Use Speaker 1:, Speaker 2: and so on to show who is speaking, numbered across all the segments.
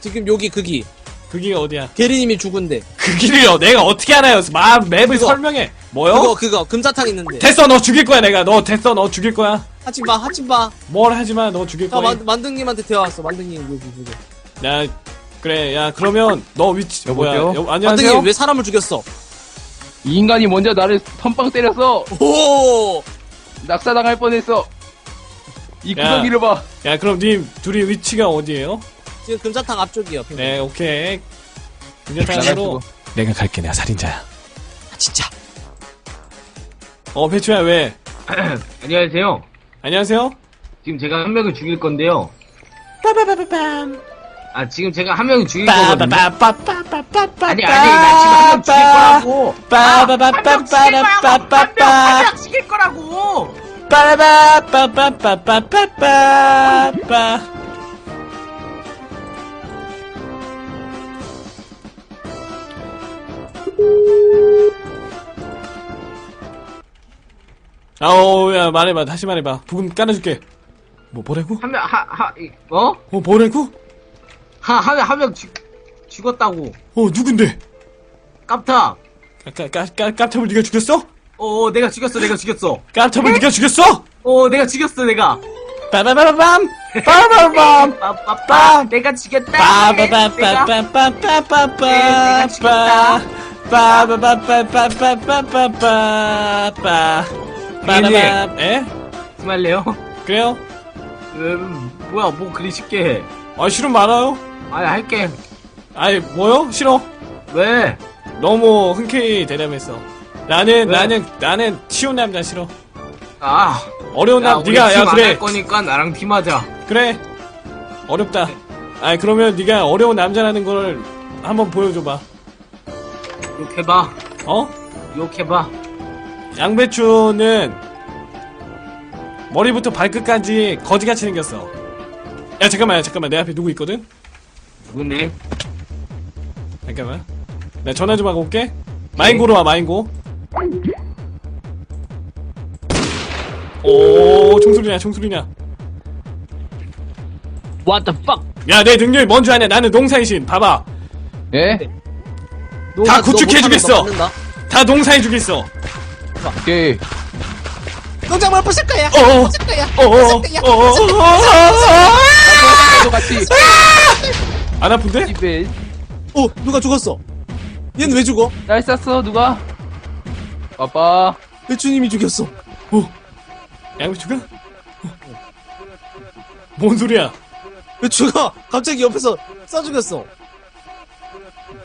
Speaker 1: 지금 여기 그기.
Speaker 2: 그기가 어디야?
Speaker 1: 게리님이 죽은데.
Speaker 2: 그기를요. 내가 어떻게 알아요? 마, 맵을
Speaker 1: 그거.
Speaker 2: 설명해. 뭐요?
Speaker 1: 그거, 그거, 금사탕 있는데.
Speaker 2: 됐어, 너 죽일 거야, 내가. 너 됐어, 너 죽일 거야.
Speaker 1: 하지 마, 하지 마.
Speaker 2: 뭘 하지 마, 너 죽일
Speaker 1: 자,
Speaker 2: 거야.
Speaker 1: 만, 만등님한테 대화 왔어. 만등님, 여기, 여기.
Speaker 2: 야, 그래, 야, 그러면 너 위치, 뭐야?
Speaker 3: 여보세요?
Speaker 2: 여, 안녕하세요?
Speaker 1: 만등님 왜 사람을 죽였어?
Speaker 3: 이 인간이 먼저 나를 선빵 때렸어.
Speaker 1: 오!
Speaker 3: 낙사당할 뻔했어. 이
Speaker 2: 야.
Speaker 3: 구덩이를 봐.
Speaker 2: 야, 그럼 님 둘이 위치가 어디예요?
Speaker 1: 지금 금사탕 앞쪽이요.
Speaker 2: 네, 오케이. 다음으로 내가 갈게, 내가 살인자야.
Speaker 1: 아, 진짜.
Speaker 2: 어, 배추야, 왜?
Speaker 4: 안녕하세요.
Speaker 2: 안녕하세요?
Speaker 4: 지금 제가 한 명을 죽일 건데요.
Speaker 2: 빠바바바밤.
Speaker 4: 아, 지금 제가 한 명을 죽일 거거든요.
Speaker 2: 빠바바바바바바바.
Speaker 4: 아니, 아니, 나 지금 한명 죽일 거라고.
Speaker 2: 빠바바바바바바바.
Speaker 4: 죽일 거라고.
Speaker 2: 빠바바바바바바바. 아우, 야, 말해봐. 다시 말해봐. 부금 깔아줄게. 뭐, 뭐라고?
Speaker 4: 한 명, 하, 하, 이- 어?
Speaker 2: 어, 뭐라고?
Speaker 4: 하, 한 명, 한 명 죽었다고.
Speaker 2: 어, 누군데?
Speaker 4: 깝탑.
Speaker 2: 까, 까, 까, 까탑을 네가 죽였어?
Speaker 4: 어, 어, 내가 죽였어, 내가 죽였어.
Speaker 2: 까탑을 네가 죽였어?
Speaker 4: 어, 내가 죽였어, 내가.
Speaker 2: 빠바바밤! 빠바바밤!
Speaker 4: 빠빠빠. 내가 죽였다. 내가.
Speaker 2: 빠바바바바바바바바 빠바바바바바바바바 빠 바밤 에?
Speaker 4: 정말래요?
Speaker 2: 그래요?
Speaker 4: 음, 뭐야, 뭐 그리 쉽게 해.
Speaker 2: 아 싫으면 말아요
Speaker 4: 아니, 할게.
Speaker 2: 아이 뭐요? 싫어
Speaker 4: 왜?
Speaker 2: 너무 흔쾌히 대담했어 나는
Speaker 4: 왜?
Speaker 2: 나는 나는 쉬운 남자 싫어
Speaker 4: 아.
Speaker 2: 어려운
Speaker 4: 야,
Speaker 2: 남
Speaker 4: 우리
Speaker 2: 네가
Speaker 4: 팀 야안
Speaker 2: 그래
Speaker 4: 할 거니까 나랑 팀하자.
Speaker 2: 그래 어렵다 아이 그러면 네가 어려운 남자라는 걸 한번 보여줘봐
Speaker 4: 욕해봐.
Speaker 2: 어?
Speaker 4: 욕해봐.
Speaker 2: 양배추는 머리부터 발끝까지 거지같이 생겼어. 야 잠깐만 잠깐만 내 앞에 누구 있거든?
Speaker 4: 누구네?
Speaker 2: 잠깐만 나 전화 좀 하고 올게 마인고로 와 마인고 오 총소리냐 총소리냐
Speaker 1: What the fuck?
Speaker 2: 야 내 능력이 뭔줄 아냐 나는 농사이신 봐봐
Speaker 3: 예?
Speaker 1: 너, 다너
Speaker 2: 구축해주겠어.
Speaker 1: 다
Speaker 2: 농사해 주겠어
Speaker 3: 오케이.
Speaker 1: 농작물 부실 거야.
Speaker 2: 어어
Speaker 1: 부실 거야.
Speaker 2: 어어 어어
Speaker 3: 똑같이.
Speaker 2: 안 아픈데?
Speaker 3: 집에.
Speaker 1: 어, 누가 죽었어? 얘는 왜 죽어?
Speaker 3: 날 쐈어, 누가? 빠빠.
Speaker 1: 배추님이 죽였어.
Speaker 2: 양배추가? 어. 뭔 소리야
Speaker 1: 배추가 갑자기 옆에서 쏴 죽였어.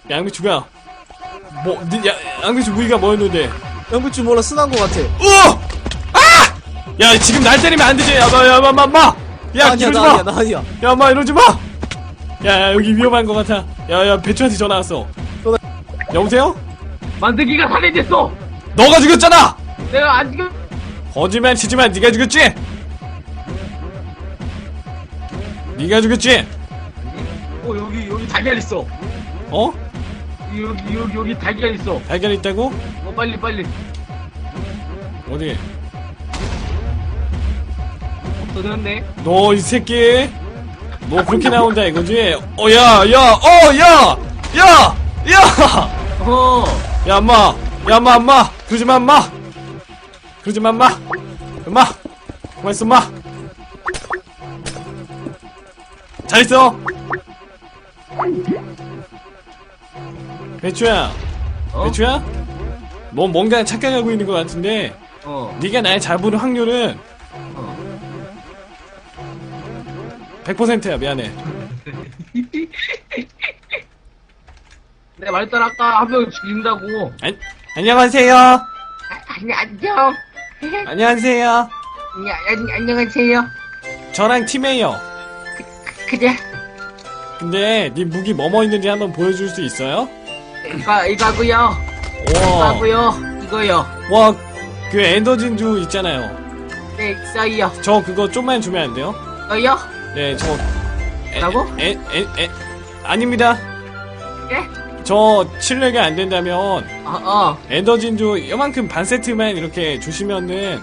Speaker 2: 양배추가 뭐 니- 야, 양배추 무기가 뭐였는데
Speaker 1: 양배추 몰라 순한 거 같아.
Speaker 2: 우와! 아! 야, 지금 날 때리면 안 되지. 야, 마, 야, 마, 마, 마! 야,
Speaker 1: 아니야,
Speaker 2: 이러지
Speaker 1: 나
Speaker 2: 마!
Speaker 1: 아니야, 나 아니야.
Speaker 2: 야, 마, 이러지 마! 야, 야, 여기 위험한 것 같아. 야, 야, 배추한테 전화 왔어. 여보세요?
Speaker 4: 만드기가 살해됐어!
Speaker 2: 너가 죽였잖아!
Speaker 4: 내가 안 죽였,
Speaker 2: 거짓말 치지만 네가 죽였지? 네가 죽였지?
Speaker 4: 어, 여기, 여기 달걀 있어.
Speaker 2: 어?
Speaker 4: 여기, 여기, 여기 달걀 있어.
Speaker 2: 달걀 있다고?
Speaker 4: 어, 빨리, 빨리.
Speaker 2: 어디?
Speaker 4: 없어졌네.
Speaker 2: 너 이 새끼 너 그렇게 나온다 이거지? 어, 야, 야, 어, 야! 야! 야!
Speaker 4: 어,
Speaker 2: 야, 엄마! 야, 엄마, 엄마! 그러지 마, 엄마! 그러지 마, 엄마! 엄마! 고맙어, 엄마! 잘 있어! 배추야,
Speaker 4: 어?
Speaker 2: 배추야? 너 뭔가 착각하고 있는 것 같은데,
Speaker 4: 어,
Speaker 2: 네가 날 잡을 확률은
Speaker 4: 어.
Speaker 2: 100%야, 미안해.
Speaker 4: 내가 말했잖아, 아까 한 명 죽인다고.
Speaker 2: 안, 안녕하세요!
Speaker 4: 아니, 안녕.
Speaker 2: 안녕하세요!
Speaker 4: 야, 안, 안녕하세요.
Speaker 2: 저랑 팀이에요.
Speaker 4: 그래.
Speaker 2: 근데 네 무기 뭐뭐 있는지 한번 보여줄 수 있어요?
Speaker 4: 이거, 이거고요
Speaker 2: 와,
Speaker 4: 이거고요 이거요.
Speaker 2: 와, 그 엔더 진주 있잖아요.
Speaker 4: 네, 있어요.
Speaker 2: 저 그거 좀만 주면 안 돼요?
Speaker 4: 이거요?
Speaker 2: 네, 저. 에,
Speaker 4: 뭐라고?
Speaker 2: 에, 에, 에, 아닙니다.
Speaker 4: 예?
Speaker 2: 저 실력이 안 된다면
Speaker 4: 어, 어,
Speaker 2: 엔더 진주 이만큼 반 세트만 이렇게 주시면은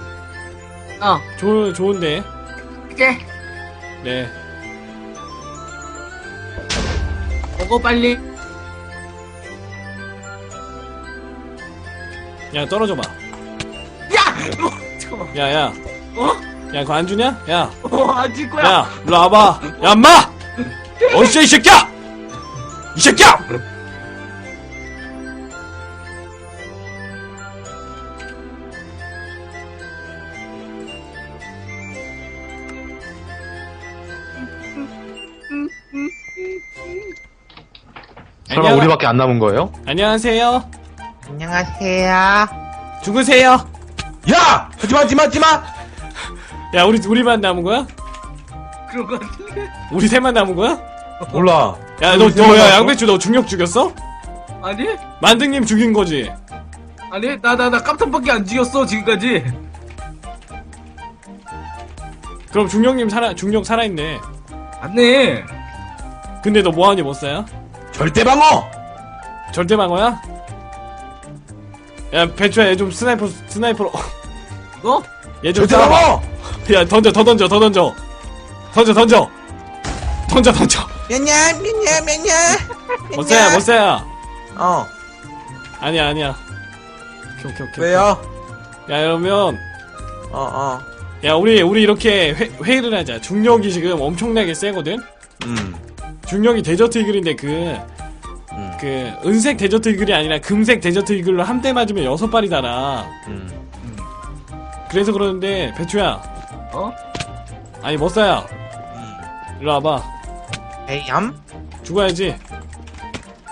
Speaker 4: 어.
Speaker 2: 좋, 좋은데.
Speaker 4: 그래.
Speaker 2: 네.
Speaker 4: 먹어, 빨리.
Speaker 2: 야 떨어져봐
Speaker 4: 야! 어, 잠깐만.
Speaker 2: 야야
Speaker 4: 어?
Speaker 2: 야 그거 안 주냐? 야
Speaker 4: 어, 안질 거야.
Speaker 2: 야, 일로 와봐. 야, 엄마! 어디있어, 이 새끼야! 이 새끼야!
Speaker 5: 설마
Speaker 2: 안녕-
Speaker 5: 우리밖에 안 남은 거예요?
Speaker 2: 안녕하세요.
Speaker 6: 안녕하세요.
Speaker 2: 죽으세요.
Speaker 6: 야! 하지마, 하지마, 하지마!
Speaker 2: 야, 우리, 우리만 남은 거야?
Speaker 4: 그런 거 같은데.
Speaker 2: 우리 셋만 남은 거야?
Speaker 6: 몰라.
Speaker 2: 야, 너, 너, 야, 양배추 너 중력 죽였어?
Speaker 4: 아니?
Speaker 2: 만등님 죽인 거지?
Speaker 4: 아니, 나, 나, 나 깜짝밖에 안 죽였어, 지금까지.
Speaker 2: 그럼 중력님 살아, 중력 살아있네.
Speaker 4: 안네.
Speaker 2: 근데 너 뭐하니, 못 사야?
Speaker 6: 절대 방어!
Speaker 2: 절대 방어야? 야, 배추야, 얘 좀 스나이퍼, 스나이퍼로.
Speaker 4: 너?
Speaker 2: 얘좀
Speaker 6: 절대
Speaker 2: 쏴봐. 야, 던져, 더 던져, 더 던져. 던져, 던져. 던져, 던져.
Speaker 6: 몇냐, 몇냐, 몇냐.
Speaker 2: 못 사야, 못 사야.
Speaker 6: 어,
Speaker 2: 아니야, 아니야. 오케이, 오케이, 오케이.
Speaker 6: 왜요?
Speaker 2: 야, 그러면,
Speaker 6: 어, 어.
Speaker 2: 야, 우리, 우리 이렇게 회, 회의를 하자. 중력이 지금 엄청나게 세거든?
Speaker 6: 음,
Speaker 2: 중력이 데저트 이글인데 그,
Speaker 6: 음.
Speaker 2: 그, 은색 데저트 이글이 아니라 금색 데저트 이글로 한 대 맞으면 여섯 발이 달아.
Speaker 6: 음.
Speaker 2: 그래서 그러는데, 배추야.
Speaker 4: 어?
Speaker 2: 아니, 머싸야. 일로 와봐.
Speaker 6: 에이얌?
Speaker 2: 죽어야지.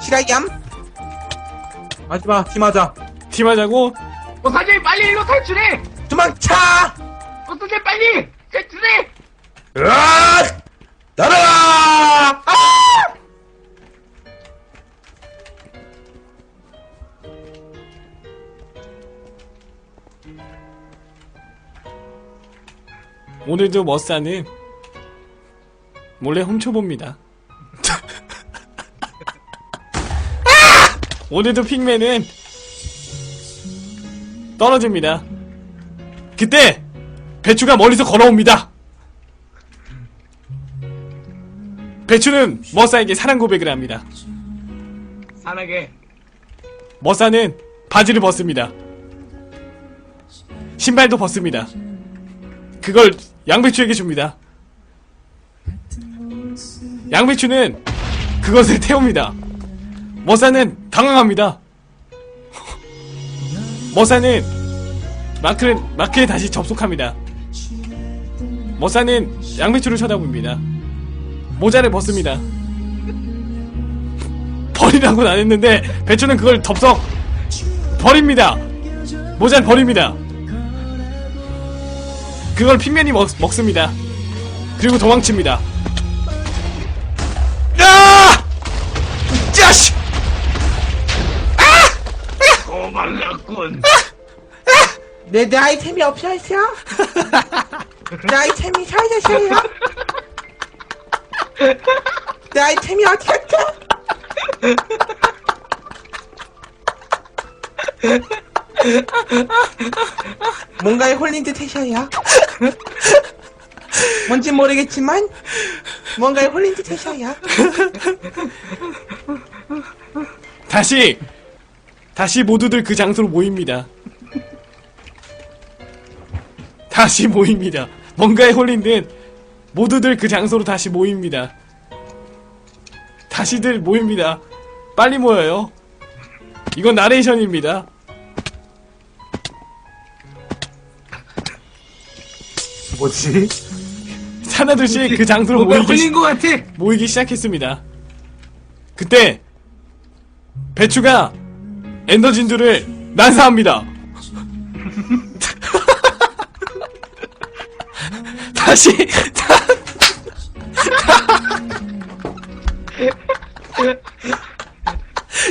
Speaker 6: 실화얌? 하지마, 팀하자.
Speaker 2: 팀하자고?
Speaker 4: 어, 사장님, 빨리 일로 탈출해!
Speaker 6: 도망쳐!
Speaker 4: 어, 사장님, 빨리! 탈출해!
Speaker 6: 으악! 날아
Speaker 2: 오늘도 머싸는 몰래 훔쳐봅니다. 오늘도 핑맨은 떨어집니다. 그때 배추가 멀리서 걸어옵니다. 배추는 머싸에게 사랑 고백을 합니다.
Speaker 4: 사랑해.
Speaker 2: 머싸는 바지를 벗습니다. 신발도 벗습니다. 그걸 양배추에게 줍니다. 양배추는 그것을 태웁니다. 머싸는 당황합니다. 머싸는 마크를, 마크에 다시 접속합니다. 머싸는 양배추를 쳐다봅니다. 모자를 벗습니다. 버리라고는 안 했는데 배추는 그걸 덥석 버립니다. 모자를 버립니다. 그걸 핑맨이 먹, 먹습니다. 그리고 도망칩니다. 야! 짜식!
Speaker 4: 고말랐군.
Speaker 6: 내, 내 아이템이 없어졌어? 내 아이템이 사라졌어요? 내 아이템이 어디 갔죠? 뭔가에 홀린 듯 해셔요. 뭔진 모르겠지만, 뭔가에 홀린 듯 해셔요.
Speaker 2: 다시 다시 모두들 그 장소로 모입니다. 다시 모입니다. 뭔가에 홀린 듯 모두들 그 장소로 다시 모입니다. 다시들 모입니다. 빨리 모여요. 이건 나레이션입니다.
Speaker 6: 뭐지?
Speaker 2: 하나둘씩 그 장소로
Speaker 4: 뭔가
Speaker 2: 모이기, 시,
Speaker 4: 걸린 거 같아!
Speaker 2: 모이기 시작했습니다. 그때 배추가 엔더 진주를 난사합니다. 다시 다,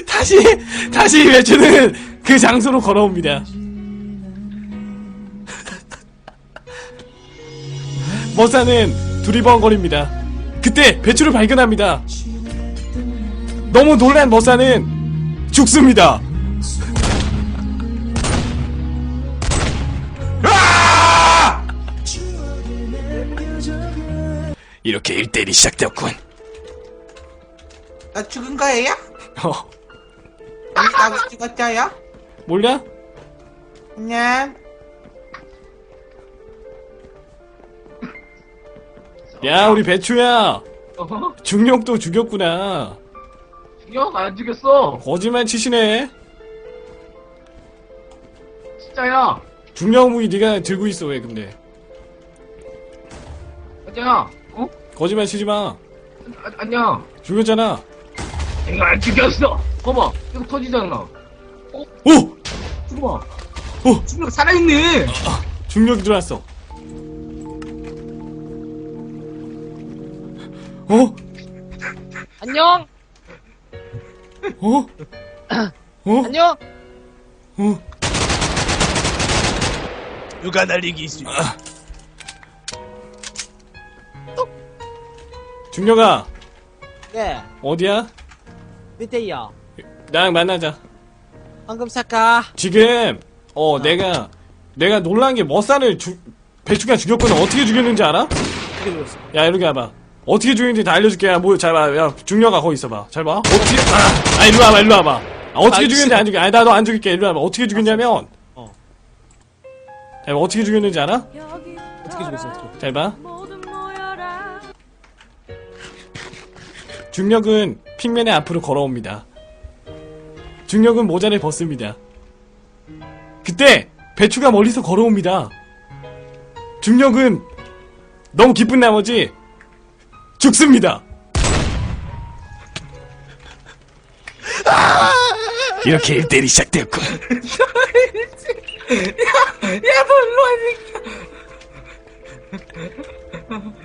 Speaker 2: 다시 다시 배추는 그 장소로 걸어옵니다. 머사는 두리번거립니다. 그때 배추를 발견합니다. 너무 놀란 머사는 죽습니다. 이렇게 1대1이 시작되었군.
Speaker 6: 나 죽은 거예요?
Speaker 2: 어,
Speaker 6: 나왜 죽었어요?
Speaker 2: 몰라?
Speaker 6: 안
Speaker 2: 야, 우리 배추야.
Speaker 4: 어허?
Speaker 2: 중력도 죽였구나.
Speaker 4: 죽여? 안 죽였어.
Speaker 2: 거짓말 치시네.
Speaker 4: 진짜야.
Speaker 2: 중력 무기 네가 들고 있어, 왜, 근데.
Speaker 4: 진짜야. 어?
Speaker 2: 거짓말 치지 마.
Speaker 4: 아, 아니야.
Speaker 2: 죽였잖아.
Speaker 4: 내가 안 죽였어. 봐봐. 계속 터지잖아.
Speaker 2: 오!
Speaker 4: 죽어봐.
Speaker 2: 어.
Speaker 4: 죽여 살아있네.
Speaker 2: 중력이 들어왔어. 어?
Speaker 7: 안녕.
Speaker 2: 어? 어?
Speaker 7: 안녕.
Speaker 2: 어?
Speaker 1: 누가 날리기 있어.
Speaker 2: 중력아,
Speaker 1: 네.
Speaker 2: 어디야?
Speaker 1: 밑에요.
Speaker 2: 나랑 만나자.
Speaker 1: 황금 사까.
Speaker 2: 지금, 어, 내가, 내가 놀란 게 머싸를 주, 배추가 죽였거든. 어떻게 죽였는지 알아?
Speaker 1: 어떻게 들었어?
Speaker 2: 야, 이렇게 와봐. 어떻게 죽였는지 다 알려줄게. 야, 뭐, 잘 봐. 야, 중력아, 거기 있어봐. 잘 봐. 어떻게, 아, 아, 일로 와봐, 일로 와봐. 아, 어떻게
Speaker 1: 알겠어.
Speaker 2: 죽였는지 안 죽여. 아니, 나도 안 죽일게. 일로 와봐. 어떻게 죽였냐면,
Speaker 1: 어.
Speaker 2: 야, 어떻게 죽였는지 알아?
Speaker 1: 어떻게 죽였어? 어떻게?
Speaker 2: 잘 봐. 중력은 핑맨의 앞으로 걸어옵니다. 중력은 모자를 벗습니다. 그때 배추가 멀리서 걸어옵니다. 중력은 너무 기쁜 나머지 죽습니다. 이렇게 1대1이 시작되었고
Speaker 6: 야, 너 일로 와, 이 새끼야.